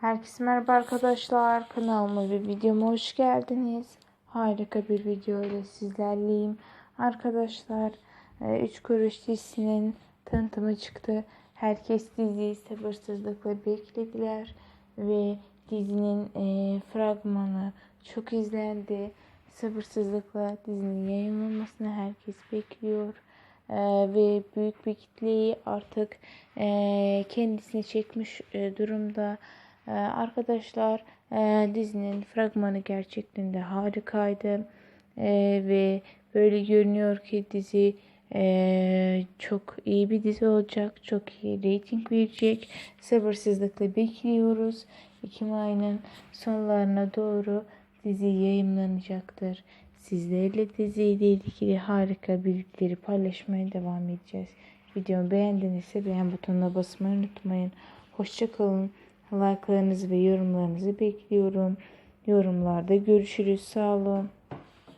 Herkese merhaba arkadaşlar. Kanalıma ve videoma hoş geldiniz. Harika bir video ile sizlerleyim. Arkadaşlar 3 kuruş dizisinin tanıtımı çıktı. Herkes diziyi sabırsızlıkla beklediler. Ve dizinin e, fragmanı çok izlendi. Sabırsızlıkla dizinin yayınlanmasını herkes bekliyor. Ee, ve büyük bir kitleyi artık e, kendisine çekmiş e, durumda. Ee, arkadaşlar e, dizinin fragmanı gerçekten de harikaydı Ee, ve böyle görünüyor ki dizi e, çok iyi bir dizi olacak, çok iyi reyting verecek. Sabırsızlıkla bekliyoruz. Ekim ayının sonlarına doğru dizi yayınlanacaktır. Sizlerle diziyle ilgili harika bilgileri paylaşmaya devam edeceğiz. Videomu beğendinizse beğen butonuna basmayı unutmayın. Hoşçakalın. Like'larınızı ve yorumlarınızı bekliyorum. Yorumlarda görüşürüz. Sağ olun.